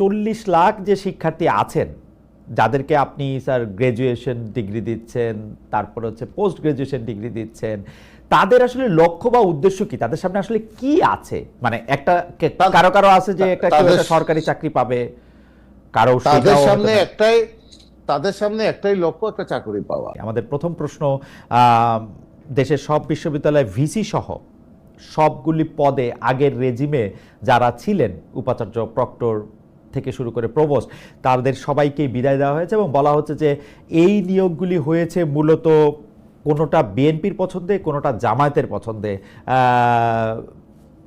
চল্লিশ লাখ যে শিক্ষার্থী আছেন যাদেরকে আপনি স্যার গ্র্যাজুয়েশন ডিগ্রি দিচ্ছেন তারপর হচ্ছে পোস্ট গ্র্যাজুয়েশন ডিগ্রি দিচ্ছেন তাদের আসলে লক্ষ্য বা উদ্দেশ্য কি? তাদের সামনে আসলে কি আছে? মানে একটা কারও কারও আছে যে একটা সরকারি চাকরি পাবে কারও তাদের সামনে একটাই তাদের সামনে একটাই লক্ষ্য একটা চাকরি পাওয়া। আমাদের প্রথম প্রশ্ন আহ, দেশের সব বিশ্ববিদ্যালয়ে ভিসি সহ সবগুলি পদে আগের রেজিমে যারা ছিলেন উপাচার্য প্রক্টর থেকে শুরু করে প্রবোস্ট, তাদের সবাইকেই বিদায় দেওয়া হয়েছে এবং বলা হচ্ছে যে এই নিয়োগগুলি হয়েছে মূলত কোনোটা বিএনপির পছন্দে, কোনোটা জামায়াতের পছন্দে।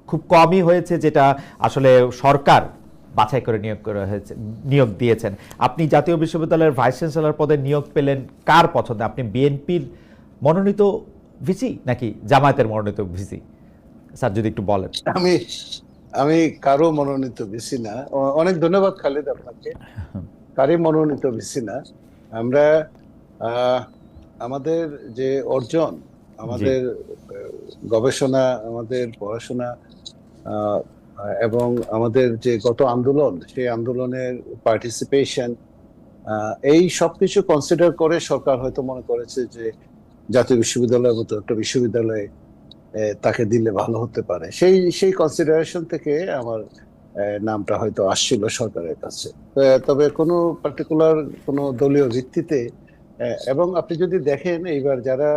খুব কমই হয়েছে যেটা আসলে সরকার বাছাই করে নিয়োগ করা হয়েছে, নিয়োগ দিয়েছেন। আপনি জাতীয় বিশ্ববিদ্যালয়ের ভাইস চ্যান্সেলর পদে নিয়োগ পেলেন কার পছন্দে? আপনি বিএনপির মনোনীত ভিসি নাকি জামায়াতের মনোনীত ভিসি? স্যার, যদি একটু বলেন। আমি আমি কারও মনোনীত বেশি না। অনেক ধন্যবাদ খালিদ আপনাকে। কারি মনোনীত বেশি না। আমরা আমাদের যে অর্জন আমাদের গবেষণা আমাদের পড়াশোনা এবং আমাদের যে গত আন্দোলন সেই আন্দোলনের পার্টিসিপেশন এই সব কিছু কনসিডার করে সরকার হয়তো মনে করেছে যে জাতীয় বিশ্ববিদ্যালয়ের মতো একটা বিশ্ববিদ্যালয়ে তাকে দিলে ভালো হতে পারে। সেই সেই কনসিডারেশন থেকে আমার নামটা হয়তো আসছিল সরকারের কাছে। তবে কোনো পার্টিকুলার কোনো দলীয় ভিত্তিতে এবং আপনি যদি দেখেন এইবার যারা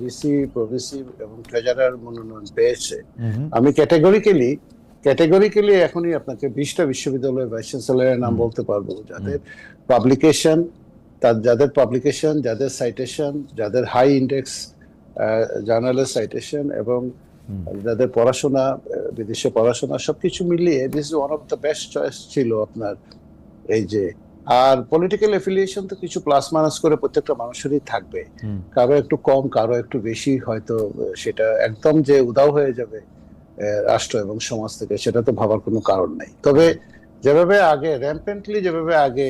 ভিসি প্রভিসি এবং ট্রেজারার মনোনয়ন পেয়েছে আমি ক্যাটাগরিক্যালি ক্যাটাগরিক্যালি এখনই আপনাকে বিশটা বিশ্ববিদ্যালয়ের ভাইস চ্যান্সেলরের নাম বলতে পারব। যাদের পাবলিকেশন তার যাদের পাবলিকেশন যাদের সাইটেশন যাদের হাই ইন্ডেক্স জার্নালের সাইটেশন এবং যাদের পড়াশোনা বিদেশে পড়াশোনা সবকিছু মিলিয়ে this one of the best choice ছিল আপনার এই যে। আর পলিটিক্যাল এফিলিয়েশন তো কিছু প্লাস মাইনাস করে প্রত্যেকটা মানুষেরই থাকবে। কারও একটু কম কারও একটু বেশি হয়তো সেটা একদম যে উদাও হয়ে যাবে রাষ্ট্র এবং সমাজ থেকে সেটা তো ভাবার কোনো কারণ নাই। তবে যেভাবে আগে র্যাম্পেন্টলি যেভাবে আগে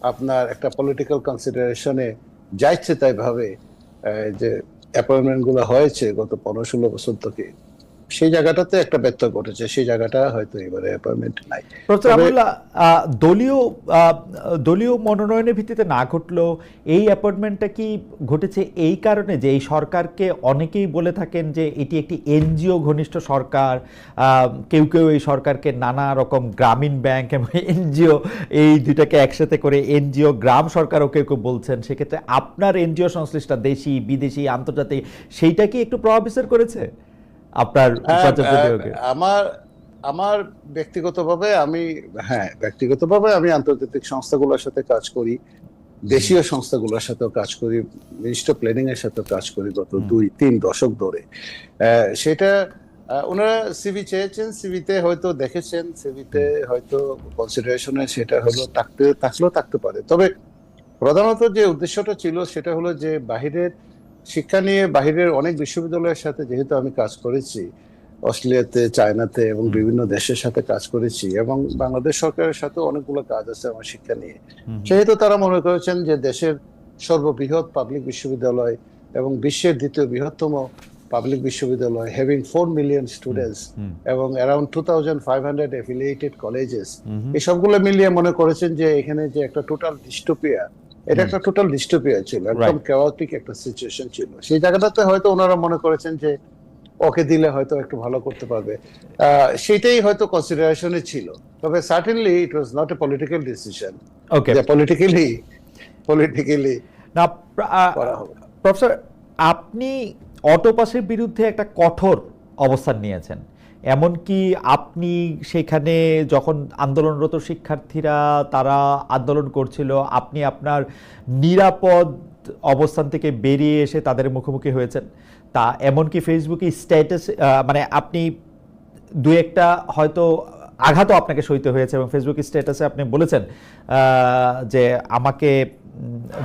আপনার একটা পলিটিক্যাল কনসিডারেশনে যাইছে তাই ভাবে আহ, যে অ্যাপয়েন্টমেন্টগুলো হয়েছে গত পনেরো ষোলো বছর থেকে। সেই জায়গাটাতে একটা ব্যত্যয় ঘটেছে সেই জায়গাটা হয়তো এবারে অ্যাপয়েন্টমেন্ট নাই। দলীয় দলীয় মনোনয়নের ভিত্তিতে না ঘটলেও এই অ্যাপয়েন্টমেন্টটা কি ঘটেছে এই কারণে যে এই সরকারকে অনেকেই বলে থাকেন যে এটি একটি এনজিও ঘনিষ্ঠ সরকার কেউ কেউ এই সরকারকে নানা রকম গ্রামীণ ব্যাংক এবং এনজিও এই দুইটাকে একসাথে করে এনজিও গ্রাম সরকারও কেউ কেউ বলছেন। সেক্ষেত্রে আপনার এনজিও সংশ্লিষ্ট দেশি বিদেশি আন্তর্জাতিক সেইটা কি একটু প্রভাব বিস্তার করেছে? আপনার হ্যাঁ, আমার আমার ব্যক্তিগতভাবে আমি হ্যাঁ ব্যক্তিগতভাবে আমি আন্তর্জাতিক সংস্থাগুলোর সাথে কাজ করি দেশীয় সংস্থাগুলোর সাথেও কাজ করি মিনিস্টার প্ল্যানিং এর সাথে কাজ করি গত দুই তিন দশক ধরে। সেটা ওনারা সিভি চেয়েছেন সিভিতে হয়তো দেখেছেন সিভিতে হয়তো কনসিডারেশনে সেটা হলো থাকতে থাকলেও থাকতে পারে। তবে প্রধানত যে উদ্দেশ্যটা ছিল সেটা হলো যে বাহিরের শিক্ষা নিয়ে বাহিরের অনেক বিশ্ববিদ্যালয়ের সাথে যেহেতু আমি কাজ করেছি অস্ট্রেলিয়াতে চায়নাতে এবং বিভিন্ন দেশের সাথে কাজ করেছি এবং বাংলাদেশ সরকারের সাথে অনেকগুলো কাজ আছে আমার শিক্ষা নিয়ে। সেহেতু তারা মনে করেছেন যে দেশের সর্ববৃহৎ পাবলিক বিশ্ববিদ্যালয় এবং বিশ্বের দ্বিতীয় বৃহত্তম পাবলিক বিশ্ববিদ্যালয় হ্যাভিং ফোর মিলিয়ন স্টুডেন্টস এবং around two thousand five hundred affiliated colleges. এই সবগুলো মিলিয়ে মনে করেছেন যে এখানে যে একটা টোটাল ডিস্টোপিয়া এটা একটা টোটাল ডিস্টোপিয়া ছিল একদম কেওয়াটিক একটা সিচুয়েশন ছিল। সেই জায়গাটাতে হয়তো ওনারা মনে করেছেন যে ওকে দিলে হয়তো একটু ভালো করতে পারবে। সেটাই হয়তো কনসিডারেশনে ছিল। তবে certainly it was not a political decision okay politically politically না প্রফেসর আপনি অটোপাসের বিরুদ্ধে একটা কঠোর অবস্থান নিয়েছেন। এমনকি আপনি সেখানে যখন আন্দোলনরত শিক্ষার্থীরা তারা আন্দোলন করছিল, আপনি আপনার নিরাপদ অবস্থান থেকে বেরিয়ে এসে তাদের মুখোমুখি হয়েছেন। তা এমনকি ফেসবুকে স্ট্যাটাস মানে আপনি দু একটা হয়তো আঘাতও আপনাকে সইতে হয়েছে এবং ফেসবুক স্ট্যাটাসে আপনি বলেছেন যে আমাকে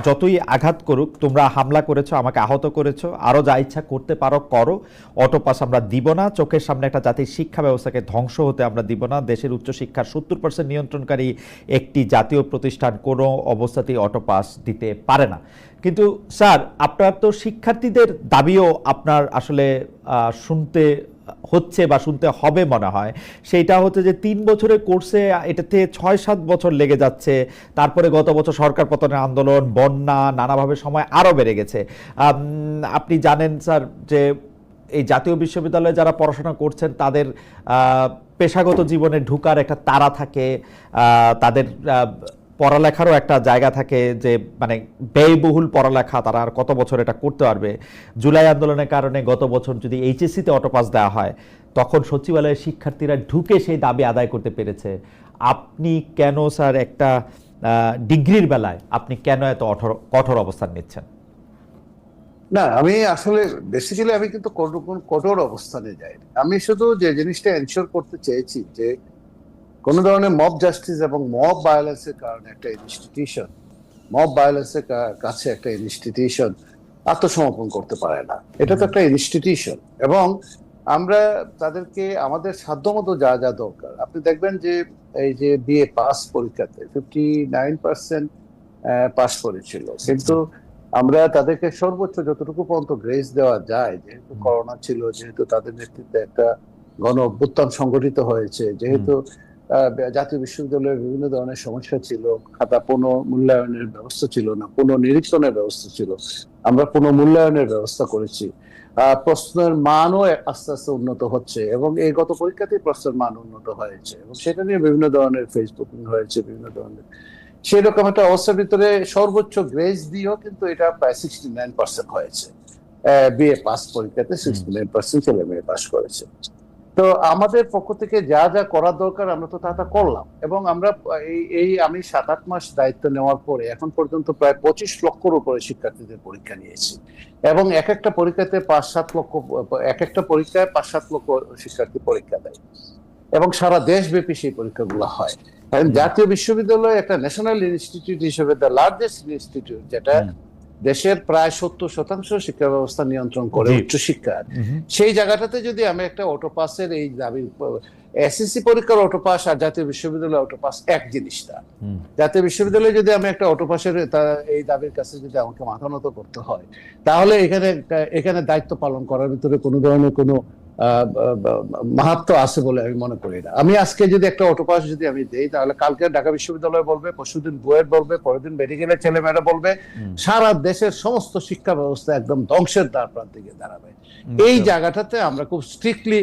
যতই আঘাত করুক, তোমরা হামলা করেছ, আমাকে আহত করেছ আরও যা ইচ্ছা করতে পারো, করো। অটোপাস আমরা দিব না, চোখের সামনে একটা জাতির শিক্ষা ব্যবস্থাকে ধ্বংস হতে আমরা দিব না। দেশের উচ্চশিক্ষার সত্তর পার্সেন্ট নিয়ন্ত্রণকারী একটি জাতীয় প্রতিষ্ঠান কোনো অবস্থাতেই অটোপাস দিতে পারে না। কিন্তু স্যার, আপনার তো শিক্ষার্থীদের দাবিও আপনার আসলে শুনতে হচ্ছে বা শুনতে হবে মনে হয়। সেইটা হচ্ছে যে তিন বছরের কোর্সে এটাতে ছয় সাত বছর লেগে যাচ্ছে। তারপরে গত বছর সরকার পতনের আন্দোলন, বন্যা, নানাভাবে সময় আরও বেড়ে গেছে। আপনি জানেন স্যার যে এই জাতীয় বিশ্ববিদ্যালয়ে যারা পড়াশোনা করছেন, তাদের পেশাগত জীবনে ঢুকার একটা তারা থাকে। তাদের পড়ালেখারও একটা জায়গা থাকে যে মানে ব্যয়বহুল পড়ালেখা তারা আর কত বছর এটা করতে পারবে। জুলাই আন্দোলনের কারণে গত বছর যদি এইচএসসিতে অটোপাস দেওয়া হয়, তখন সচিবালয়ের শিক্ষার্থীরা ঢুকে সেই দাবি আদায় করতে পেরেছে। আপনি কেন স্যার একটা ডিগ্রির বেলায় আপনি কেন এত কঠোর অবস্থান নিচ্ছেন? না, আমি আসলে বেসিক্যালি আমি কিন্তু কঠোর অবস্থানে যাই আমি শুধু যে জিনিসটা এনশিওর করতে চেয়েছি যে কোনো ধরনের মব জাস্টিস এবং মব ভায়োলেন্সের কারণে একটা ইনস্টিটিউশন মব ভায়োলেন্সের কাছে একটা ইনস্টিটিউশন আত্মসমর্পণ করতে পারে না। এটা তো একটা ইনস্টিটিউশন এবং আমরা তাদেরকে আমাদের সাধ্যমতো যা যা দরকার। আপনি দেখবেন যে এই যে বিএ পাস পরীক্ষাতে ফিফটি নাইন পার্সেন্ট পাস করেছিল। কিন্তু আমরা তাদেরকে সর্বোচ্চ যতটুকু পর্যন্ত গ্রেস দেওয়া যায় যেহেতু করোনা ছিল যেহেতু তাদের নেতৃত্বে একটা গণ অভ্যুত্থান সংগঠিত হয়েছে যেহেতু জাতীয় বিশ্ববিদ্যালয়ের বিভিন্ন ধরনের সমস্যা ছিল খাতা পুনঃ মূল্যায়নের ব্যবস্থা ছিল না পুনঃ নিরীক্ষণের ব্যবস্থা ছিল। আমরা পুনঃ মূল্যায়নের ব্যবস্থা করেছি। প্রশ্নের মানও আস্তে আস্তে উন্নত হচ্ছে এবং এই গত পরীক্ষাতেই প্রশ্নের মান উন্নত হয়েছে এবং সেটা নিয়ে বিভিন্ন ধরনের ফেসবুকিং হয়েছে বিভিন্ন ধরনের। সেরকম একটা অবস্থার ভিতরে সর্বোচ্চ গ্রেস দিয়েও কিন্তু এটা প্রায় সিক্সটি নাইন পার্সেন্ট হয়েছে। বিএ পাস পরীক্ষাতে সিক্সটি নাইন পার্সেন্ট ছেলে মেয়ে পাস করেছে। তো আমাদের পক্ষ থেকে যা যা করার দরকার আমরা তো তা তা করলাম। এবং আমরা এই এই আমি সাত আট মাস দায়িত্ব নেওয়ার পরে এখন পর্যন্ত প্রায় পঁচিশ লক্ষর উপরে শিক্ষার্থীদের পরীক্ষা নিয়েছি। এবং এক একটা পরীক্ষাতে পাঁচ সাত লক্ষ এক একটা পরীক্ষায় পাঁচ সাত লক্ষ শিক্ষার্থী পরীক্ষা দেয়। এবং সারা দেশব্যাপী সেই পরীক্ষাগুলো হয়। কারণ জাতীয় বিশ্ববিদ্যালয় একটা ন্যাশনাল ইনস্টিটিউট হিসেবে দ্য লার্জেস্ট ইনস্টিটিউট যেটা। দেশের প্রায় সত্তর শতাংশ শিক্ষা ব্যবস্থা নিয়ন্ত্রণ করে উচ্চশিক্ষার। উচ্চশিক্ষা সেই জায়গাটাতে যদি আমি একটা অটোপাসের এই দাবি এসএসসি পরীক্ষার অটোপাস আর জাতীয় বিশ্ববিদ্যালয় অটোপাস এক জিনিসটা। জাতীয় বিশ্ববিদ্যালয়ে যদি আমি একটা অটোপাসের এই দাবির কাছে যদি আমাকে মাথা নত করতে হয় তাহলে এখানে এখানে দায়িত্ব পালন করার ভিতরে কোনো ধরনের কোনো মাহাত্ম আছে বলে আমি মনে করি না। আমি আজকে যদি একটা অটোপাস যদি আমি দেই তাহলে কালকে ঢাকা বিশ্ববিদ্যালয় বলবে পরশুদিন বুয়েট বলবে পরের দিন মেডিকেলের ছেলেমেয়েরা বলবে সারা দেশের সমস্ত শিক্ষা ব্যবস্থা একদম ধ্বংসের দ্বার প্রান্তে গিয়ে দাঁড়াবে এই জায়গাটাতে আমরা খুব স্ট্রিক্টলি.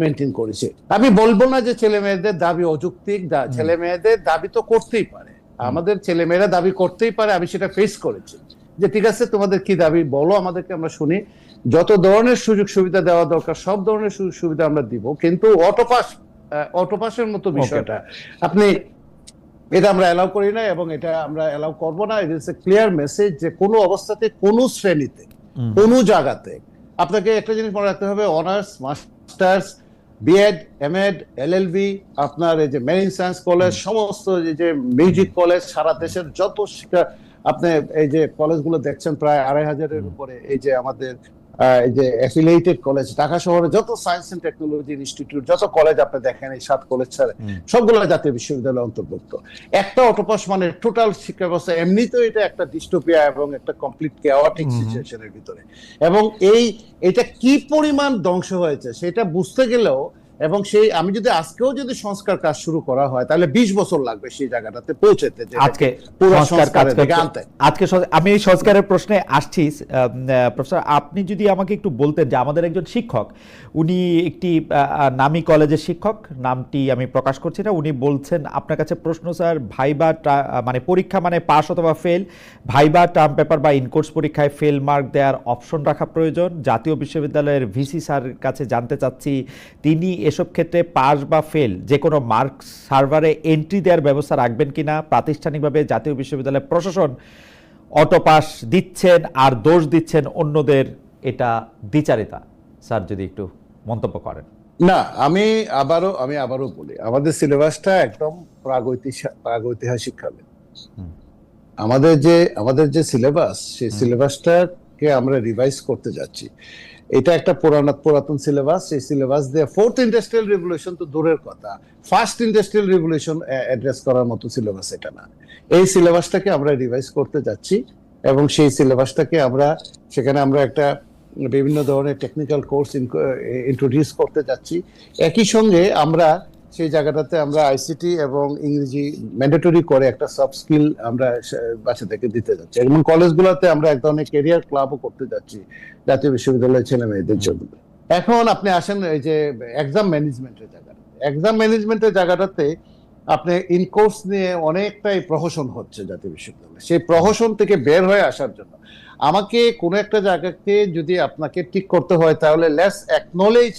মেনটেন করেছি। আমি বলব না যে ছেলে মেয়েদের দাবি অযৌক্তিক ছেলে মেয়েদের দাবি তো করতেই পারে। আমাদের ছেলে মেয়েরা দাবি করতেই পারে আমি সেটা ফেস করেছি। যে ঠিক আছে তোমাদের কি দাবি? বলো আমাদেরকে আমরা শুনি। যত ধরনের সুযোগ সুবিধা দেওয়া দরকার সব ধরনের সুযোগ সুবিধা আমরা দিব। কিন্তু অটোপাস অটোপাসের মতো বিষয়টা আপনি এটা আমরা অ্যালাউ করি না এবং এটা আমরা অ্যালাউ করব না। ইট ইস এ ক্লিয়ার মেসেজ যে কোনো অবস্থাতে কোনো শ্রেণীতে। কোনো জায়গাতে আপনাকে একটা জিনিস মনে রাখতে হবে honours masters B Ed M Ed LLB আপনার এই যে মেরিন সায়েন্স কলেজ সমস্ত যে মিউজিক কলেজ সারা দেশের যত শিক্ষা আপনি এই যে কলেজগুলো দেখছেন প্রায় আড়াই হাজারের উপরে এই যে আমাদের এই যে অ্যাফিলিয়েটেড কলেজ ঢাকা শহরে যত সায়েন্স এন্ড টেকনোলজি ইনস্টিটিউট যত কলেজ আপনি দেখেন এই সাত কলেজ ছাড়া। সবগুলো জাতীয় বিশ্ববিদ্যালয় অন্তর্ভুক্ত একটা অটোপাস মানে টোটাল শিক্ষা ব্যবস্থা এমনিতেও এটা একটা ডিস্টোপিয়া এবং একটা কমপ্লিট কেওয়াটিক। সিচুয়েশনের ভিতরে এবং এই এটা কি পরিমাণ ধ্বংস হয়েছে সেটা বুঝতে গেলেও এবং সেই আমি যদি আজকেও যদি সংস্কার কাজ শুরু করা হয় তাহলে বিশ বছর লাগবে সেই জায়গাটাতে পৌঁছাতে আজকে সংস্কার কাজ আনতে। আজকে আমি এই সংস্কারের প্রশ্নে আসছি প্রফেসর। আপনি যদি আমাকে একটু বলতেন যে আমাদের একজন শিক্ষক উনি একটি আহ, কলেজের শিক্ষক নামটি আমি প্রকাশ করছি না উনি বলছেন আপনার কাছে প্রশ্ন স্যার ভাইবা মানে পরীক্ষা মানে পাস অথবা ফেল ভাইবা টার্ম পেপার বা ইনকোর্স পরীক্ষায় ফেল মার্ক দেওয়ার অপশন রাখা প্রয়োজন। জাতীয় বিশ্ববিদ্যালয়ের ভিসি স্যারের কাছে জানতে চাচ্ছি তিনি এসব ক্ষেত্রে পাস বা ফেল যে কোনো মার্ক সার্ভারে এন্ট্রি দেওয়ার ব্যবস্থা রাখবেন কিনা প্রাতিষ্ঠানিকভাবে জাতীয় বিশ্ববিদ্যালয় প্রশাসন অটো পাস দিচ্ছেন আর দোষ দিচ্ছেন অন্যদের এটা দ্বিচারিতা। স্যার যদি একটু মন্তব্য করেন। না আমি আবারও আমি আবারও বলি আমাদের সিলেবাসটা একদম প্রাগৈতিহাসিক প্রাগৈতিহাসিক কালে। আমাদের যে আমাদের যে সিলেবাস সেই সিলেবাসটাকে আমরা রিভাইজ করতে যাচ্ছি। এটা একটা পুরানো পুরাতন সিলেবাস সেই সিলেবাস দিয়ে ফোর্থ ইন্ডাস্ট্রিয়াল রেভলিউশন তো দূরের কথা। ফার্স্ট ইন্ডাস্ট্রিয়াল রেভলিউশন অ্যাড্রেস করার মতো সিলেবাস এটা না। এই সিলেবাসটাকে আমরা রিভাইজ করতে যাচ্ছি এবং সেই সিলেবাসটাকে আমরা, সেখানে আমরা একটা বিভিন্ন ধরনের টেকনিক্যাল কোর্স ইন্ট্রোডিউস করতে যাচ্ছি। একই সঙ্গে আমরা সেই জায়গাটাতে আমরা আইসিটি এবং ইংরেজি ম্যান্ডেটরি করে একটা সফট স্কিল আমরা বাচ্চাদেরকে দিতে যাচ্ছি। এবং কলেজগুলোতে আমরা এক ধরনের কেরিয়ার ক্লাবও করতে যাচ্ছি, জাতীয় বিশ্ববিদ্যালয়ের ছেলে মেয়েদের জন্য। এখন আপনি আসেন এই যে এক্সাম ম্যানেজমেন্টের জায়গাটা এক্সাম ম্যানেজমেন্টের জায়গাটাতে আপনি ইন কোর্স নিয়ে অনেকটাই প্রহসন হচ্ছে জাতীয় বিশ্ববিদ্যালয়ে। সেই প্রহসন থেকে বের হয়ে আসার জন্য। আমাকে কোনো একটা জায়গাকে যদি আপনাকে ঠিক করতে হয়, তাহলে লেস অ্যাকনোলেজ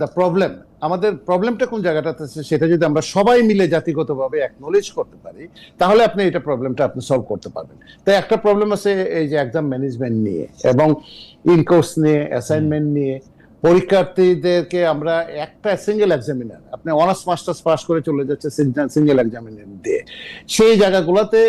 দ্য প্রবলেম আমাদের প্রবলেমটা কোন জায়গাটাতে আছে সেটা যদি আমরা সবাই মিলে জাতিগতভাবে অ্যাকনোলেজ করতে পারি তাহলে আপনি এটা প্রবলেমটা আপনি সলভ করতে পারবেন। তো একটা প্রবলেম আছে এই যে এক্সাম ম্যানেজমেন্ট নিয়ে এবং ইনকোর্স নিয়ে অ্যাসাইনমেন্ট নিয়ে। পরীক্ষার্থীদেরকে আমরা একটা সিঙ্গেল এক্সামিনার আপনি অনার্স মাস্টার্স পাস করে চলে যাচ্ছে সিঙ্গেল এক্সামিনার দিয়ে। সেই জায়গাগুলোতে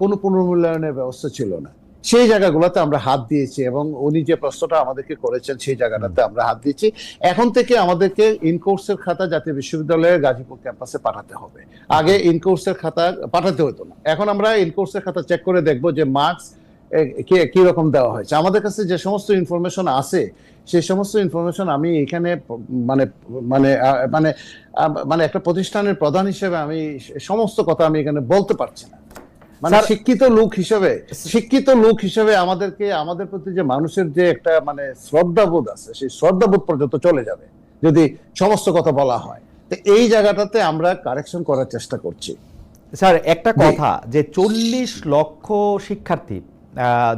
কোনো পুনর্মূল্যায়নের ব্যবস্থা ছিল না। সেই জায়গাগুলোতে আমরা হাত দিয়েছি এবং উনি যে প্রশ্নটা আমাদেরকে করেছেন সেই জায়গাটাতে আমরা হাত দিয়েছি। এখন থেকে আমাদেরকে ইনকোর্সের খাতা জাতীয় বিশ্ববিদ্যালয়ের গাজীপুর ক্যাম্পাসে পাঠাতে হবে। আগে ইনকোর্সের খাতা পাঠাতে হতো না। এখন আমরা ইনকোর্সের খাতা চেক করে দেখব যে মার্কস কি রকম দেওয়া হয়েছে। আমাদের কাছে যে সমস্ত ইনফরমেশন আছে, সেই সমস্ত ইনফরমেশন আমি এখানে মানে মানে মানে মানে একটা প্রতিষ্ঠানের প্রধান হিসেবে আমি সমস্ত কথা আমি এখানে বলতে পারছি না। মানে শিক্ষিত লোক হিসেবে শিক্ষিত লোক হিসেবে আমাদেরকে আমাদের প্রতি যে মানুষের যে একটা মানে শ্রদ্ধাবোধ আছে সেই শ্রদ্ধাবোধ পর্যন্ত চলে যাবে যদি সমস্ত কথা বলা হয়। তো এই জায়গাটাতে আমরা কারেকশন করার চেষ্টা করছি। স্যার একটা কথা যে চল্লিশ লক্ষ শিক্ষার্থী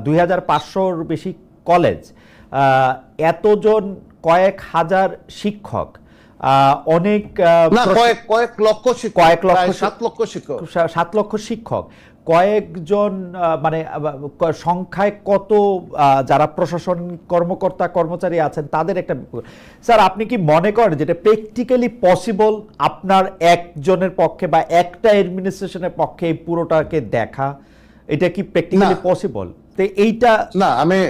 দুই হাজার পাঁচশোর বেশি কলেজ আহ, এতজন কয়েক হাজার শিক্ষক আহ, অনেক কয়েক কয়েক লক্ষ কয়েক লক্ষ সাত লক্ষ শিক্ষক। সাত লক্ষ শিক্ষক। কয়েকজন মানে সংখ্যায় কত যারা প্রশাসন কর্মকর্তা কর্মচারী আছেন তাদের একটা স্যার আপনি কি মনে করেন যেটা প্র্যাকটিক্যালি পসিবল আপনার একজনের পক্ষে বা একটা অ্যাডমিনিস্ট্রেশনের পক্ষে এই পুরোটাকে দেখা? এটা কি প্র্যাকটিক্যালি পসিবল তো এইটা না আমি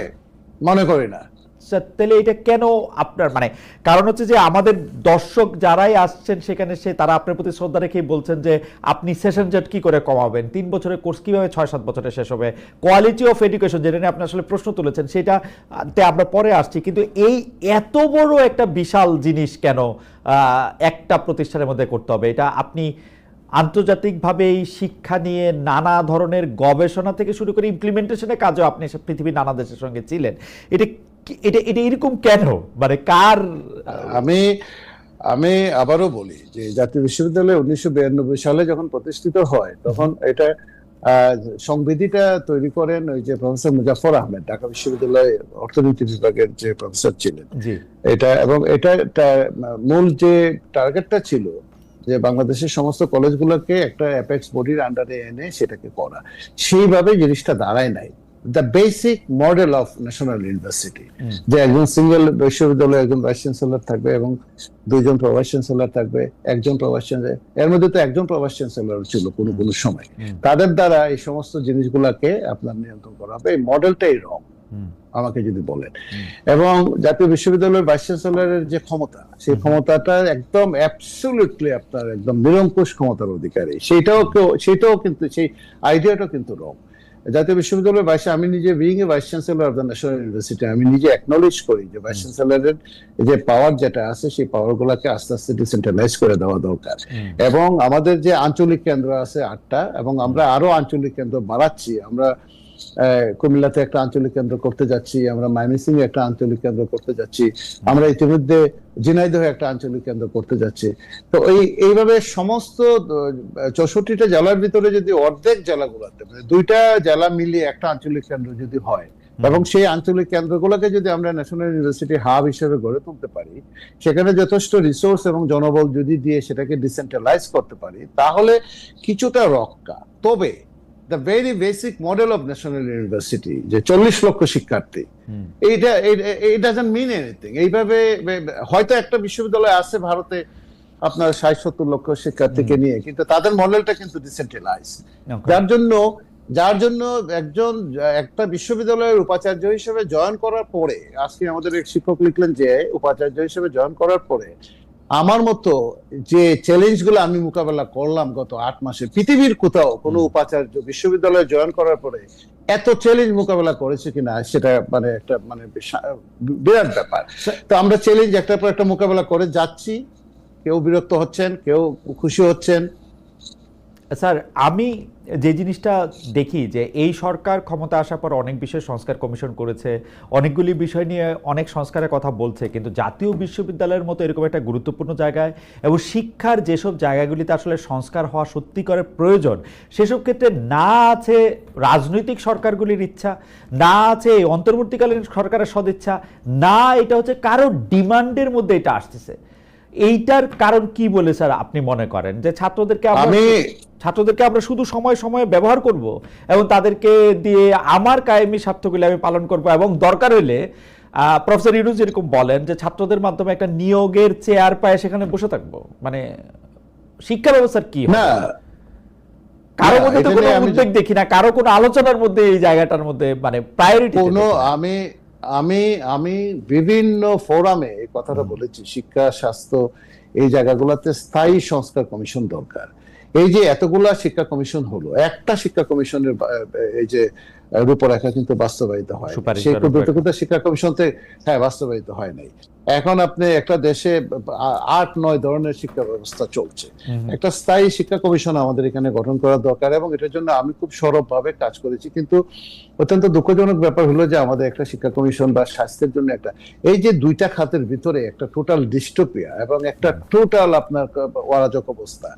মনে করি না। তাহলে এটা কেন আপনার মানে কারণ হচ্ছে যে আমাদের দর্শক যারাই আসছেন সেখানে সে, তারা আপনার প্রতি শ্রদ্ধা রেখেই বলছেন যে আপনি সেশন জেট কি করে কমাবেন? তিন বছরের কোর্স কীভাবে ছয় সাত বছরে শেষ হবে? কোয়ালিটি অফ এডুকেশন যেটা নিয়ে আপনি আসলে প্রশ্ন তুলেছেন সেটা আমরা পরে আসছি। কিন্তু এই এত বড় একটা বিশাল জিনিস কেন একটা প্রতিষ্ঠানের মধ্যে করতে হবে? এটা আপনি আন্তর্জাতিকভাবে এই শিক্ষা নিয়ে নানা ধরনের গবেষণা থেকে শুরু করে ইমপ্লিমেন্টেশনের কাজও আপনি পৃথিবীর নানা দেশের সঙ্গে ছিলেন। এটা এটা এটা এরকম কেন? মানে কার আমি আমি আবারও বলি যে জাতীয় বিশ্ববিদ্যালয় উনিশশো বিরানব্বই সালে যখন প্রতিষ্ঠিত হয় তখন এটা সংবিধিটা তৈরি করেন ওই যে প্রফেসর মুজাফর আহমেদ ঢাকা বিশ্ববিদ্যালয়ে অর্থনীতি বিভাগের যে প্রফেসর ছিলেন। এটা এবং এটা মূল যে টার্গেটটা ছিল যে বাংলাদেশের সমস্ত কলেজগুলোকে একটা অ্যাপেক্স বডির আন্ডারে এনে সেটাকে করা। সেইভাবে জিনিসটা দাঁড়ায় নাই। The basic model of national university. যে একজন সিঙ্গেল বিশ্ববিদ্যালয়ে একজন ভাইস চ্যান্সেলর থাকবে এবং দুইজন প্রভাইস চ্যান্সেলর থাকবে একজন প্রভাইস চ্যান্সেলর এর মধ্যে তো একজন প্রভাইস চ্যান্সেলর ছিল কোনো কোনো সময়। তাদের দ্বারা এই সমস্ত জিনিসগুলোকে আপনার নিয়ন্ত্রণ করা হবে। এই মডেলটাই রং আমাকে যদি বলেন। এবং জাতীয় বিশ্ববিদ্যালয়ের ভাইস চ্যান্সেলরের যে ক্ষমতা সেই ক্ষমতাটা একদম অ্যাবসলিউটলি আপনার একদম নিরঙ্কুশ ক্ষমতার অধিকারী। সেটাও কেউ- সেটাও কিন্তু সেই আইডিয়াটাও কিন্তু রং জাতীয় বিশ্ববিদ্যালয়ের ভাইস আমি নিজে being a vice chancellor of the national university আমি নিজে একনোলেজ করি যে ভাইস চ্যান্সেলরের যে পাওয়ার যেটা আছে সেই পাওয়ার গুলাকে আস্তে আস্তে ডিসেন্ট্রালাইজ করে দেওয়া দরকার। এবং আমাদের যে আঞ্চলিক কেন্দ্র আছে আটটা এবং আমরা আরও আঞ্চলিক কেন্দ্র বাড়াচ্ছি আমরা কুমিল্লাতে একটা আঞ্চলিক কেন্দ্র করতে যাচ্ছি আমরা মাইমিসিং এ একটা আঞ্চলিক কেন্দ্র করতে যাচ্ছি আমরা ইতিমধ্যে ঝিনাইদহে একটা আঞ্চলিক কেন্দ্র করতে যাচ্ছি। তো এই এইভাবে সমস্ত চৌষট্টিটা জেলার ভিতরে যদি অর্ধেক জেলাগুলোতে মানে দুইটা জেলা মিলিয়ে একটা আঞ্চলিক কেন্দ্র যদি হয় এবং সেই আঞ্চলিক কেন্দ্রগুলোকে যদি আমরা ন্যাশনাল ইউনিভার্সিটি হাব হিসেবে গড়ে তুলতে পারি সেখানে যথেষ্ট রিসোর্স এবং জনবল যদি দিয়ে সেটাকে ডিসেন্ট্রালাইজ করতে পারি তাহলে কিছুটা রক্ষা। তবে the very basic model of national university যে চল্লিশ লক্ষ শিক্ষার্থী। এইটা ইট ডাজন্ট মিন এনিথিং এইভাবে হয়তো একটা বিশ্ববিদ্যালয় আছে ভারতে আপনার ষাট সত্তর লক্ষ শিক্ষার্থীকে নিয়ে কিন্তু তাদের মডেলটা কিন্তু ডিসেন্ট্রালাইজ যার জন্য যার জন্য একজন একটা বিশ্ববিদ্যালয়ের উপাচার্য হিসেবে জয়েন করার পরে আজকে আমাদের এক শিক্ষক লিখলেন যে উপাচার্য হিসেবে জয়েন করার পরে আমার মতো যে চ্যালেঞ্জগুলো আমি মোকাবেলা করলাম গত আট মাসে পৃথিবীর কোথাও কোনো উপাচার্য বিশ্ববিদ্যালয়ে জয়েন করার পরে এত চ্যালেঞ্জ মোকাবেলা করেছে কিনা সেটা মানে একটা মানে বিরাট ব্যাপার। তো আমরা চ্যালেঞ্জ একটার পর একটা মোকাবেলা করে যাচ্ছি। কেউ বিরক্ত হচ্ছেন কেউ খুশি হচ্ছেন। স্যার, আমি যে জিনিসটা দেখি যে এই সরকার ক্ষমতা আসার পর অনেক বিষয় সংস্কার কমিশন করেছে, অনেকগুলি বিষয় নিয়ে অনেক সংস্কারের কথা বলছে, কিন্তু জাতীয় বিশ্ববিদ্যালয়ের মতো এরকম একটা গুরুত্বপূর্ণ জায়গায় এবং শিক্ষার যেসব জায়গাগুলিতে আসলে সংস্কার হওয়া সত্যিকারের প্রয়োজন, সেসব ক্ষেত্রে না আছে রাজনৈতিক সরকারগুলির ইচ্ছা, না আছে অন্তর্বর্তীকালীন সরকারের সদিচ্ছা, না এটা হচ্ছে কারও ডিমান্ডের মধ্যে এটা আসতেছে। এইটার কারণ কি বলে স্যার আপনি মনে করেন? যে ছাত্রদেরকে আমি ছাত্রদেরকে আমরা শুধু সময় সময়ে ব্যবহার করব এবং তাদেরকে দিয়ে আমার কায়েমি স্বার্থগুলি আমি পালন করব এবং দরকার হলে প্রফেসর ইউনুস যেরকম বলেন যে ছাত্রদের মাধ্যমে একটা নিয়োগের চেয়ার পায় সেখানে বসে থাকব। মানে শিক্ষা ব্যবস্থার কি না। কারও মধ্যে তো কোনো উদ্বেগ দেখি না কারও কোনো আলোচনার মধ্যে এই জায়গাটার মধ্যে মানে প্রায়োরিটি কোনো আমি আমি আমি বিভিন্ন ফোরামে এই কথাটা বলেছি শিক্ষা স্বাস্থ্য এই জায়গাগুলোতে স্থায়ী সংস্কার কমিশন দরকার। এই যে এতগুলা শিক্ষা কমিশন হলো একটা শিক্ষা কমিশনের এই যে রূপরেখা কিন্তু বাস্তবায়িত হয় সেই। প্রত্যেকটা শিক্ষা কমিশনতে হ্যাঁ বাস্তবায়িত হয় নাই। এখন আপনি একটা দেশে আট নয় ধরনের শিক্ষা ব্যবস্থা চলছে। একটা স্থায়ী শিক্ষা কমিশন আমাদের এখানে গঠন করা দরকার এবং এটার জন্য আমি খুব সরবভাবে কাজ করেছি। কিন্তু অত্যন্ত দুঃখজনক ব্যাপার হলো যে আমাদের একটা শিক্ষা কমিশন বা স্বাস্থ্যের জন্য একটা এই যে দুইটা খাতের ভিতরে একটা টোটাল ডিস্টোপিয়া এবং একটা টোটাল আপনার অরাজক অবস্থা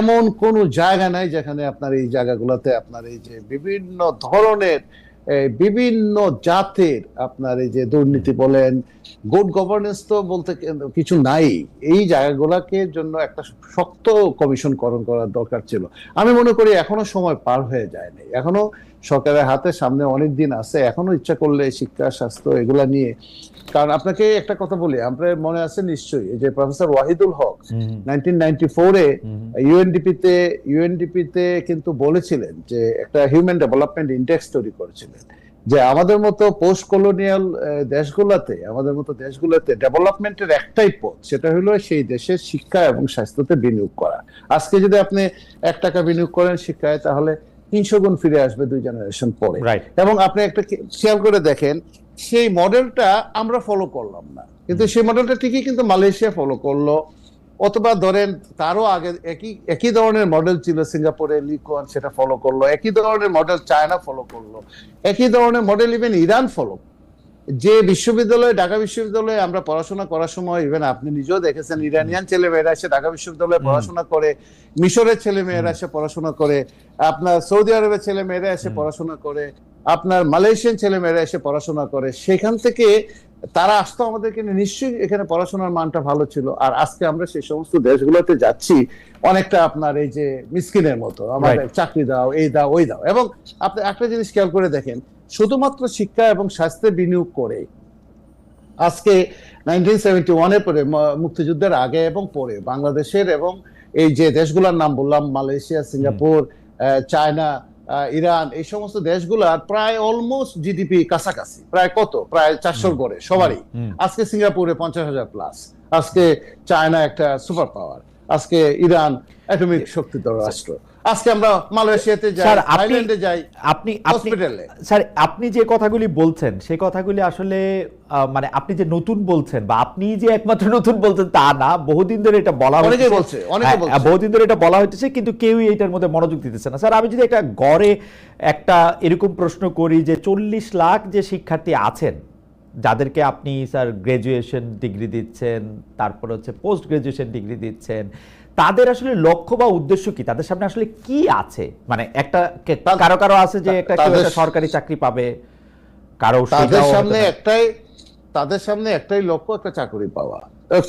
এমন কোন জায়গা নাই যেখানে আপনার এই জায়গাগুলোতে আপনার এই যে বিভিন্ন ধরনের এই বিভিন্ন জাতের আপনার এই যে দুর্নীতি বলেন গুড গভর্নেন্স তো বলতে কিছু নাই। এই জায়গাগুলোকে জন্য একটা শক্ত কমিশন করণ করার দরকার ছিল। আমি মনে করি এখনও সময় পার হয়ে যায়নি। এখনও সরকারের হাতে সামনে অনেক দিন আছে। এখনও ইচ্ছা করলে শিক্ষা স্বাস্থ্য এগুলা নিয়ে। কারণ আপনাকে একটা কথা বলি আপনার মনে আছে নিশ্চয়ই যে professor Wahidul Haque nineteen ninety ফোরে ইউএনডিপিতে ইউএনডিপিতে কিন্তু বলেছিলেন যে একটা হিউম্যান ডেভেলপমেন্ট ইন্ডেক্স তৈরি করেছিলেন। যে আমাদের মতো পোস্ট কলোনিয়াল দেশগুলোতে আমাদের মতো দেশগুলোতে ডেভেলপমেন্টের একটাই পথ সেটা হলো সেই দেশের শিক্ষা এবং স্বাস্থ্যতে বিনিয়োগ করা। আজকে যদি আপনি এক টাকা বিনিয়োগ করেন শিক্ষায় তাহলে তিনশো গুণ ফিরে আসবে দুই জেনারেশন পরে। এবং আপনি একটা খেয়াল করে দেখেন সেই মডেলটা আমরা ফলো করলাম না। কিন্তু সেই মডেলটা ঠিকই কিন্তু মালয়েশিয়া ফলো করল। অথবা ধরেন তারও আগে একই একই ধরনের মডেল ছিল সিঙ্গাপুরে লিকন সেটা ফলো করল। একই ধরনের মডেল চায়না ফলো করল। একই ধরনের মডেল ইভেন ইরান ফলো যে বিশ্ববিদ্যালয়ে ঢাকা বিশ্ববিদ্যালয়ে আমরা পড়াশোনা করার সময় ইভেন আপনি নিজেও দেখেছেন ইরানিয়ান ছেলে মেয়েরা এসে ঢাকা বিশ্ববিদ্যালয়ে পড়াশোনা করে মিশরের ছেলে মেয়েরা এসে পড়াশোনা করে আপনার সৌদি আরবের ছেলে মেয়েরা এসে পড়াশোনা করে আপনার মালয়েশিয়ান ছেলে মেয়েরা এসে পড়াশোনা করে সেখান থেকে তারা আসতো আমাদেরকে নিশ্চয়ই এখানে পড়াশোনার মানটা ভালো ছিল। আর আজকে আমরা সেই সমস্ত দেশগুলোতে যাচ্ছি অনেকটা আপনার এই যে মিসকিনের মতো আমাদের চাকরি দাও এই দাও ওই দাও। এবং আপনি একটা জিনিস খেয়াল করে দেখেন শুধুমাত্র শিক্ষা এবং স্বাস্থ্যে বিনিয়োগ করে। আজকে নাইনটিন সেভেন্টি ওয়ানের পরে মুক্তিযুদ্ধের আগে এবং পরে বাংলাদেশের এবং এই যে দেশগুলোর নাম বললাম মালয়েশিয়া সিঙ্গাপুর চায়না ইরান এই সমস্ত দেশগুলার প্রায় অলমোস্ট জিডিপি কাছাকাছি। প্রায় কত? প্রায় চারশোর। গড়ে সবারই। আজকে সিঙ্গাপুরে পঞ্চাশ হাজার প্লাস আজকে চায়না একটা সুপার পাওয়ার আজকে ইরান অ্যাটমিক শক্তিধর রাষ্ট্র। আজকে আমরা মালয়েশিয়াতে যাই স্যার, থাইল্যান্ডে যাই আপনি হসপিটালে। স্যার আপনি যে কথাগুলি বলছেন সেই কথাগুলি আসলে মানে আপনি যে নতুন বলছেন বা আপনি যে একমাত্র নতুন বলছেন তা না বহুদিন ধরে এটা বলা হচ্ছে বলছে অনেকে হ্যাঁ, বলছে। বহুদিন ধরে এটা বলা হইতেছে কিন্তু কেউই এটার মধ্যে মনোযোগ দিতেছে না। স্যার আমি যদি একটা গড়ে একটা এরকম প্রশ্ন করি যে চল্লিশ লাখ যে শিক্ষার্থী আছেন যাদেরকে আপনি স্যার গ্রাজুয়েশন ডিগ্রি দিচ্ছেন তারপর হচ্ছে পোস্ট গ্রাজুয়েশন ডিগ্রি দিচ্ছেন তাদের আসলে লক্ষ্য বা উদ্দেশ্য কি? তাদের সামনে আসলে কি আছে? মানে একটা কারও কারও আছে যে একটা সরকারি চাকরি পাবে কারও তাদের সামনে একটাই তাদের সামনে একটাই লক্ষ্য একটা চাকরি পাওয়া।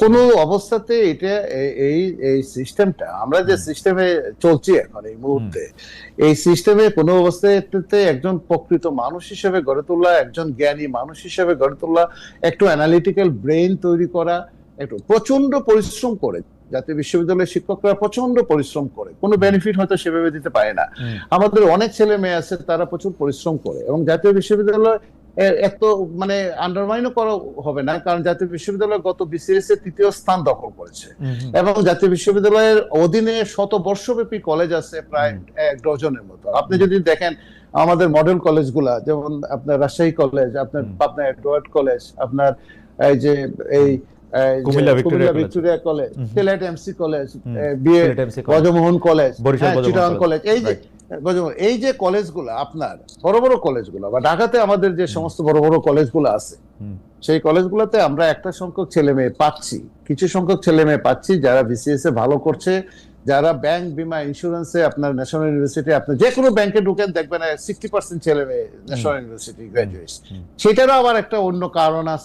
কোনো অবস্থাতে এটা এই এই সিস্টেমটা আমরা যে সিস্টেমে চলছি এখন এই মুহূর্তে এই সিস্টেমে কোনো অবস্থাতে একজন প্রকৃত মানুষ হিসেবে গড়ে তোলা একজন জ্ঞানী মানুষ হিসেবে গড়ে তোলা একটু অ্যানালিটিক্যাল ব্রেন তৈরি করা একটু প্রচণ্ড পরিশ্রম করে জাতীয় বিশ্ববিদ্যালয়ের শিক্ষকরা প্রচণ্ড পরিশ্রম করে। কোনো বেনিফিট হয়তো সেভাবে দিতে পারে না। আমাদের অনেক ছেলে মেয়ে আছে তারা প্রচুর পরিশ্রম করে এবং জাতীয় বিশ্ববিদ্যালয় এত মানে আন্ডারমাইনও করা হবে না কারণ জাতীয় বিশ্ববিদ্যালয় গত বিসিএস তৃতীয় স্থান দখল করেছে। এবং জাতীয় বিশ্ববিদ্যালয়ের অধীনে শত বর্ষব্যাপী কলেজ আছে প্রায় এক ডজনের মতো। আপনি যদি দেখেন আমাদের মডেল কলেজগুলা যেমন আপনার রাজশাহী কলেজ আপনার পাবনা এডওয়ার্ড কলেজ আপনার এই যে এই Comilla Victoria college. Sylhet MC college BA college. Chittagong college. College এই যে এই যে কলেজগুলো আপনার বড় বড় কলেজগুলো বা ঢাকাতে আমাদের যে সমস্ত বড় বড় কলেজগুলো আছে সেই কলেজগুলোতে আমরা একটা সংখ্যক ছেলে মেয়ে পাচ্ছি কিছু সংখ্যক ছেলে মেয়ে পাচ্ছি যারা বিসিএস এ ভালো করছে যারা ব্যাংক বিমা ইন্স্যুরেন্সে আপনার ন্যাশনাল ইউনিভার্সিটি আপনি যে কোনো ব্যাংকে ঢুকেন দেখবেন সিক্সটি পার্সেন্ট ছেলে মেয়ে ন্যাশনাল ইউনিভার্সিটি গ্রাজুয়েট সেটারও আবার একটা অন্য কারণ আছে।